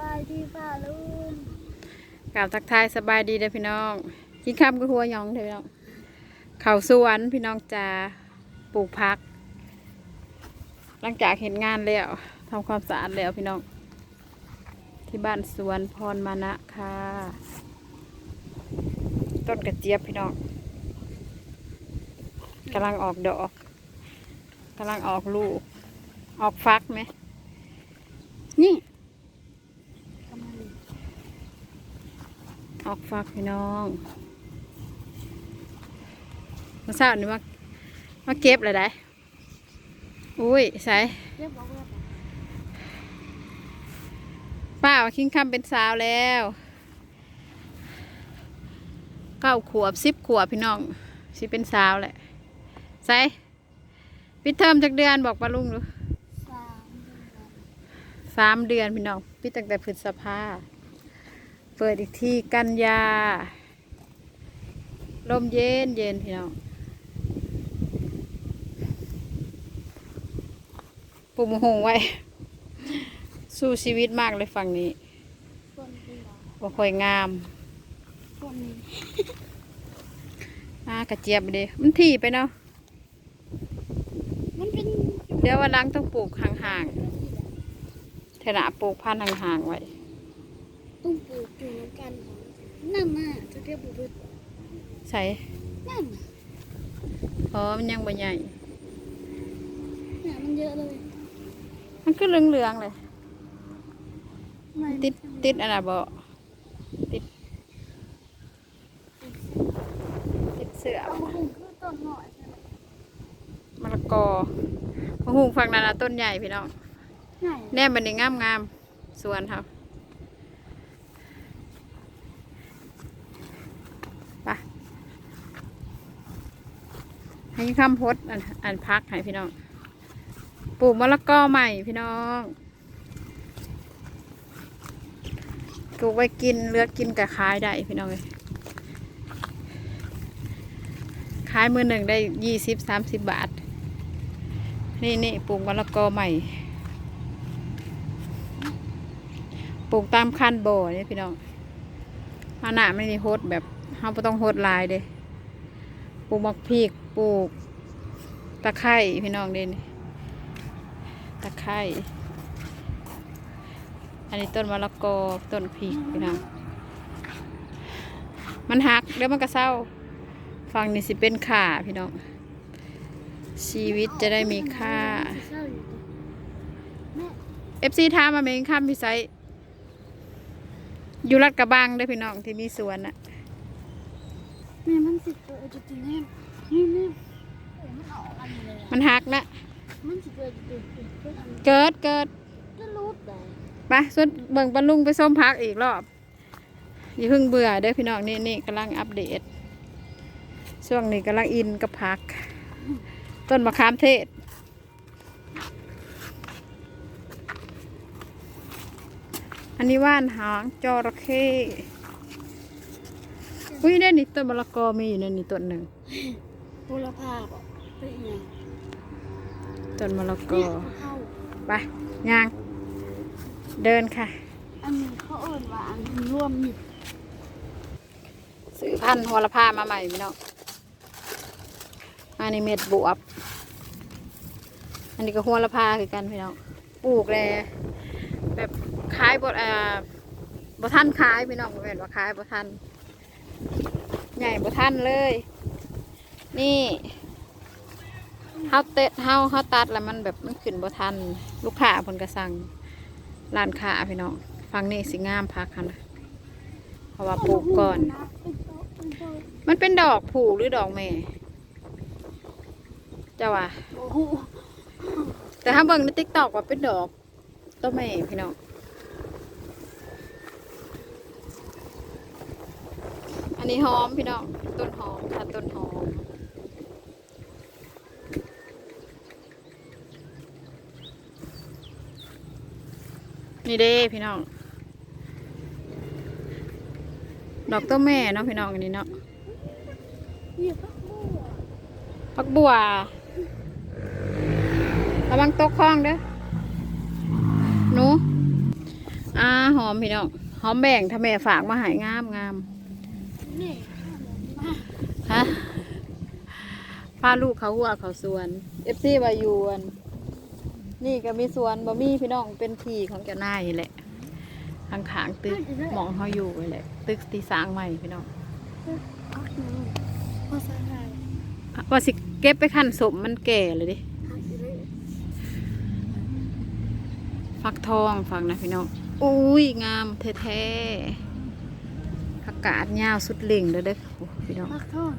บายดีป่าลุงกล่าวทักทายสบายดีเด้อพี่น้อง กินข้ามก็หัวยองเด้อพี่น้องเขาสวนพี่น้องจะปลูกพัก หลังจากเห็นงานแล้วทำความสะอาดแล้วพี่น้อง ที่บ้านสวนพรมานะค่ะ ต้นกระเจี๊ยบพี่น้องกำลังออกดอกกำลังออกลูก ออกฟักไหม นี่ ออกฟักพี่น้องมาเศร้านี่มามาเก็บเลยได้อุ้ยใส่เรียบร้อยแล้วป้าว่าคิงคำเป็นสาวแล้วเก้าขวบสิบขวบพี่น้องสิเป็นสาวแหละใส่ปิดเทอมจากเดือนบอกป้าลุงดูสามสามเดือนพี่น้องปิดตั้งแต่พฤษภา เปิดอีกที่กันยา ลมเย็นเย็นพี่น้องปลูกมะฮงไว้ สู้ชีวิตมากเลยฝั่งนี้คนเดียวบ่ค่อยงามคนนี้อ่ากระเจี๊ยบเด้มันถี่ไปเนาะมันเป็นเดี๋ยววันหลังต้องปลูกห่างๆเถนะปลูกพันธุ์ห่างๆไว้ ตุ้มปลูกอยู่น้ำกันนั่นน่ะจะเรียกบุบใส่นั่นน่ะเพราะมันยังบ่ใหญ่เนี่ยมันเยอะเลยมันก็เหลืองๆเลย ไม่ติดติดอันน่ะบ่ติดติดเสือเอาหุงคือต้นหน่อยใช่ไหมมะละกอมะฮุงฝั่งนั้นน่ะต้นใหญ่พี่น้องใหญ่แนมบันนี้งามงามๆสวนเขา ให้คำพดอันอันพักให้พี่น้อง ปลูกมะละกอใหม่พี่น้องปลูกไว้กินเลือกกินกับขายได้พี่น้องเลยขายมือหนึ่งได้ยี่สิบสามสิบบาท นี่นี่ปลูกมะละกอใหม่ปลูกตามคันบ่อนี่พี่น้องอาหนาไม่ได้โฮดแบบเราไม่ต้องโฮดลายเด้ปลูกมักพริก ปลูก ตะไคร้พี่น้องเด่นตะไคร้อันนี้ต้นมะละกอต้นพริกพี่น้องมันหักเดี๋ยวมันก็เศร้าฟังนี่สิเป็นข่าพี่น้องชีวิตจะได้มีค่าเอฟซีทามาเมงข้ามพิไซอยู่รัดกระบังด้พี่น้องที่มีสวนอะแม่มันสิเกิดจุดจริงแน่ นี่นี่เออมันเอาอันนี้เลยอะมันหักนะมันสิเกิดจุดจริงเกิดอันนี้เกิดเกิดจะรู้ได้ไปสุดเบิ่งบรรลุงไปส้มพักอีกรอบอย่าเพิ่งเบื่อเด้อพี่น้องนี่นี่กำลังอัปเดต ช่วงนี้กำลังอินกับพัก ต้นมะขามเทศ อันนี้ว่านหางจระเข้อุ้ยได้นี่ต้นมะละกอมีอยู่ในนี่ต้นหนึ่ง บุรพาบอกเป็นยังต้นมะละกอเข้าไปย่าง เดินค่ะ อันนี้เขาเอ่นว่าอันร่วมมิตรซื้อพันธุ์หัวละพามาใหม่พี่น้องอันนี้เม็ดบวบ อันนี้ก็หัวละพาคือกันพี่น้องปลูกเลยแบบขายบดอ่าบท่านขายพี่น้องบ่แม่นว่าขายบท่านใหญ่บท่านเลย นี่เฮาเตะเฮาเฮาตัดแล้วมันแบบมันขึ้นบทัน ลูกค้าเพิ่นก็สั่งร้านค้าพี่น้องฟังนี่สิงามพักค่ะนะเพราะว่าปลูกก่อน มันเป็นดอกผูหรือดอกแม่เจ้าว่าโอ้โหแต่ถ้าเบิ่งในติ๊กตอกว่าเป็นดอกต้นแม่พี่น้องอันนี้หอมพี่น้องต้นหอมค่ะต้นหอม นี่เด้พี่น้อง ดอกต้แม่เนาะพี่น้องอันนี้เนาะพักบัวระวังตกคลองเด้อหนูอ่าหอมพี่น้อง หอมแบ่งถ้าแม่ฝากมาหายงามงามนี่ข้าวหมูมาฮะพาลูกเขาหัวเขาสวน เอฟซีวายูน นี่ก็มีสวนบ่มีพี่น้องเป็นที่ของเจ้านายแหละข้างขางๆตึกหมองเขาอยู่นี่แหละ ตึกที่สร้างใหม่พี่น้องกว่าสิเก็บไปขั้นสมมันแก่เลยดิพักอีเรื่อยฟักทองฟังนะพี่น้องอุ้ยงามแท้ๆอากาศยาวสุดเล่งเลยเด้อพี่น้องพักทอด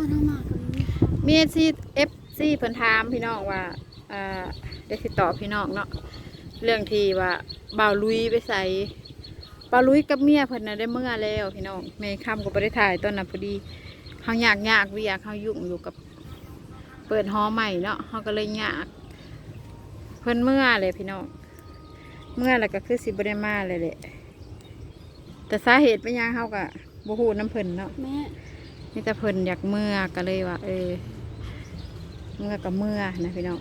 ว่าน้ำหมากกับนี้มีเอฟซีเอฟซีเพิ่นถามพี่น้องว่าอ่าได้ติดต่อพี่น้องเนาะเรื่องที่ว่าบ่าวลุยไปใส่บ่าวลุยกับเมียเพิ่นน่ะได้เมื่อแล้วพี่น้องแม่ค่ำก็บ่ได้ถ่ายตอนนั้นพอดีเฮาอยากยากวิยากเฮายุ่งอยู่กับ เปิดหอใหม่เนาะเฮาก็เลยยากเพิ่นเมื่อเลยพี่น้องเมื่อแล้วก็คือสิบ่ได้มาเลยแหละแต่สาเหตุเป็นหยังเฮาก็บ่ฮู้น้ำเพิ่นเนาะแม่ นี่แต่เพิ่นอยากเมื่อก็เลยว่า เออ เมื่อกับเมื่อนะพี่น้อง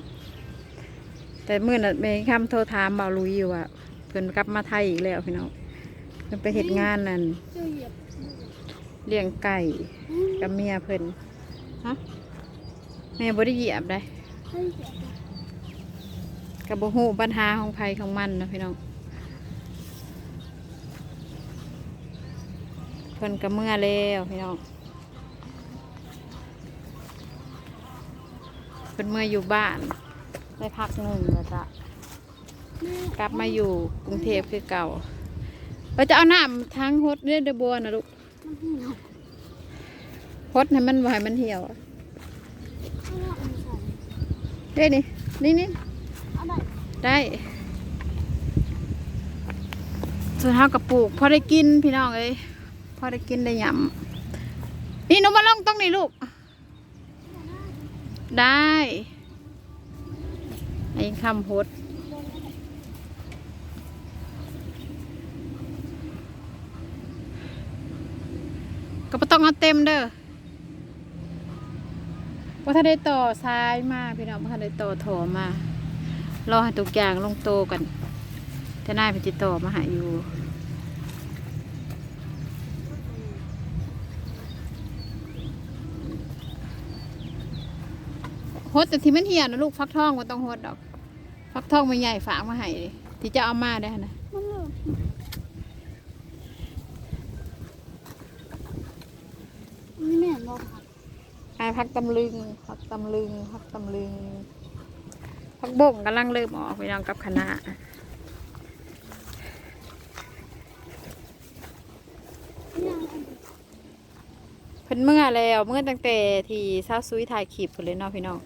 แต่เมื่อน่ะเมย์คำโทรถามบ่าวลุยอยู่ว่าเพิ่นกลับมาไทยอีกแล้วพี่น้องเพิ่นไปเหตุงานนั่นเรียบเลี้ยงไก่กับเมียเพิ่นฮะแม่บ่ได้เหยียบได้กับบ่ฮู้ปัญหาของภัยของมันนะพี่น้องเพิ่นกับเมื่อแล้วพี่น้อง เพิ่นเมื่ออยู่บ้าน ได้พักหนึ่งแล้วจ้ะกลับมาอยู่กรุงเทพคือเก่าเราจะเอาน้ำทางฮดเรื่อยบัวนะลูกฮดให้มันบ่ให้มันเหี่ยวเด้นี่นี่นี่ได้ส่วนเฮากับปลูกพอได้กินพี่น้องเอ้ยพอได้กินได้ยำนี่หนูมาลงตรงนี้ลูก ได้ไอ้คำฮดก็บ่ต้องเอาเต็มเด้อว่าถ้าได้ต่อซ้ายมาพี่น้องว่าถ้าได้ต่อโถมารอให้ทุกอย่างลงโตกันจะนายไปติดต่อมาหาอยู่ ฮดแต่ที่มันเหี่ยวนะลูกฟักทองมันต้องฮดดอก ฟักทองมันใหญ่ฝากมาให้ดิที่จะเอามาได้นะมันเลิกนี่แม่นบอกค่ะไอ้พักตำลึงพักตำลึงพักตำลึงพักบ่งกำลังเริ่มออกไปน้องกับคณะยังอันเพิ่นเมื่อแล้วเมื่อตั้งแต่ที่เช้าซุยถ่ายคลิปพุ่นเลยเนาะพี่น้อง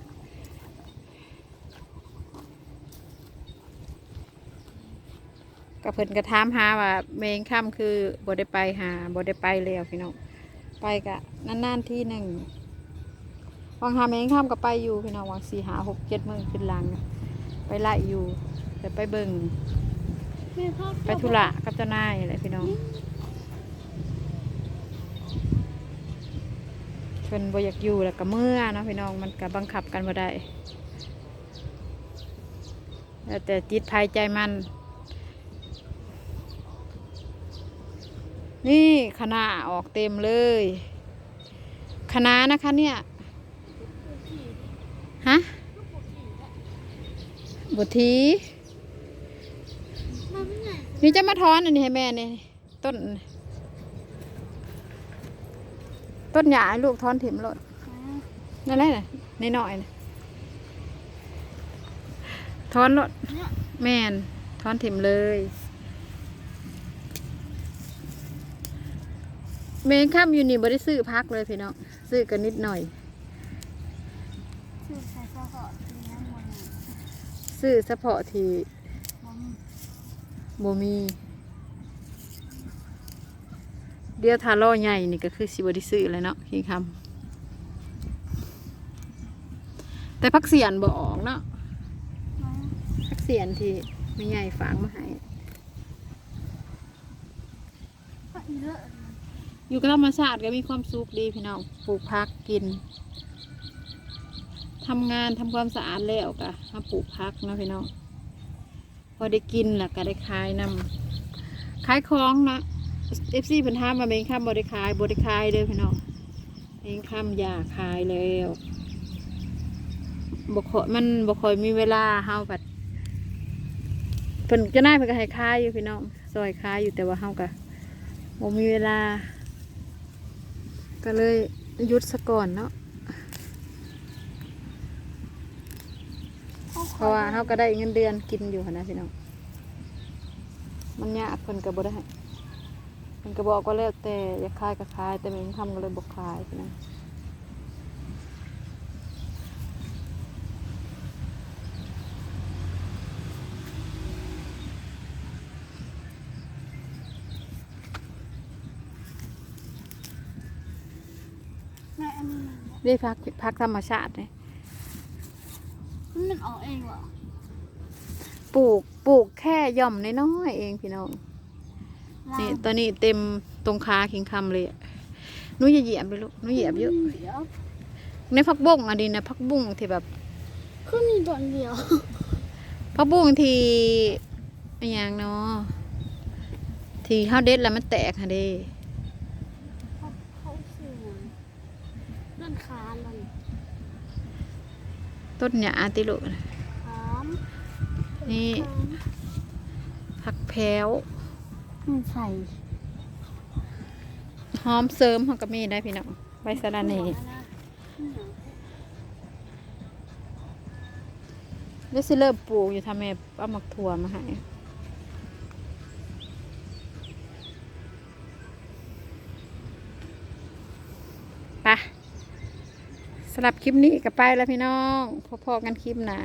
กับเพิ่นกระถามหาว่าเมงค่ำคือบ่ได้ไปหาบ่ได้ไปแล้วพี่น้องไปกะนานๆที่หนึ่งวังหาเมงค่ำก็ไปอยู่พี่น้องวังสี่หาหกเจ็ดมือขึ้นหลัง ไปไล่อยู่แต่ไปเบิ่งแม่พักไปธุระกับเจ้านายอะไรพี่น้องเพิ่นบ่อยากอยู่แล้วก็เมื่อเนาะพี่น้องมันก็บังคับกันบ่ได้แล้วแต่จิตภายใจมัน นี่คณะออกเต็มเลยคณะนะคะเนี่ยฮะบุทีมันไม่ไงนี่จะมาถอนอันนี้ให้แม่นี่ต้น ต้นหญ้าให้ลูกถอนถิ่มรถนั่นแหละน่ะนี่หน่อยๆนะถอนรถเนี่ยแม่นถอนถิ่มเลย เมนข้ามอยู่นี่บ่ได้ซื้อพักเลยพี่น้องซื้อกันนิดหน่อยชื่อใส่เสื้อเกาะสีน้ำมันซื้อเฉพาะที่มันบ่มี เดียวทาร่อใหญ่นี่ก็คือสิบได้ซื้อเลยเนาะคิงคำแต่พักเสียนบ่ออกเนาะมันพักเสียนที่ไม่ใหญ่ฝางมาให้ ก็อีเลิศ อยู่กับธรรมชาติก็มีความสุขดีพี่น้องปลูกพักกินทำงานทำความสะอาดแล้วก็มาปลูกพักนะพี่น้องพอได้กินแล้วก็ได้ขายนำขายของนะเอฟซีเพิ่นถามมาเองคำบ่ได้ขายบ่ได้ขายเด้อพี่น้องเองคำอยากขายแล้วบ่ค่อยมันบ่ค่อยมีเวลาเฮาบัดเพิ่นจะน่ายเพิ่นก็ให้ขายอยู่พี่น้องซอยขายอยู่แต่ว่าเฮาก็บ่มีเวลา ก็เลยหยุดซะก่อนเนาะเพราะว่าเขาก็ได้เงินเดือนกินอยู่หั้นนะพี่น้อง มันยากเพิ่นก็บ่ได้ให้เพิ่นก็บอกว่าแล้วแต่อยากขายก็ขายแต่แม่นทำก็เลยบ่ขายพี่น้อง แม่อันนี้มัน ได้พักพักธรรมชาติเลยมันออกเองเหรอปลูกปลูกแค่หย่อมน้อยๆเองพี่น้องนี่ตอนนี้เต็มตรงขาคิงคำเลยอะหนูอย่าเหยียบเลยลูกหนูเหยียบเยอะเดียวในพักบุ้งอันนี้นะพักบุ้งที่แบบคือมีดอนเดียวพักบุ้งที่อหย่างเนาะที่ข้าวเด็ดแล้วมันแตกค่ะเด้ เขาเขาสูงเลื่อนคานมัน ต้นหญ้าติลูกหอมนี่หอมผักแพ้วมันใส่หอมเสริมเขาก็มีได้พี่น้องใบสะระเนเดี๋ยวสิเริ่มปลูกอยู่ทำแม่เอาหมักถั่วมาให้ไปสำหรับคลิปนี้ก็ไปแล้วพี่น้องพอๆกันคลิปหนา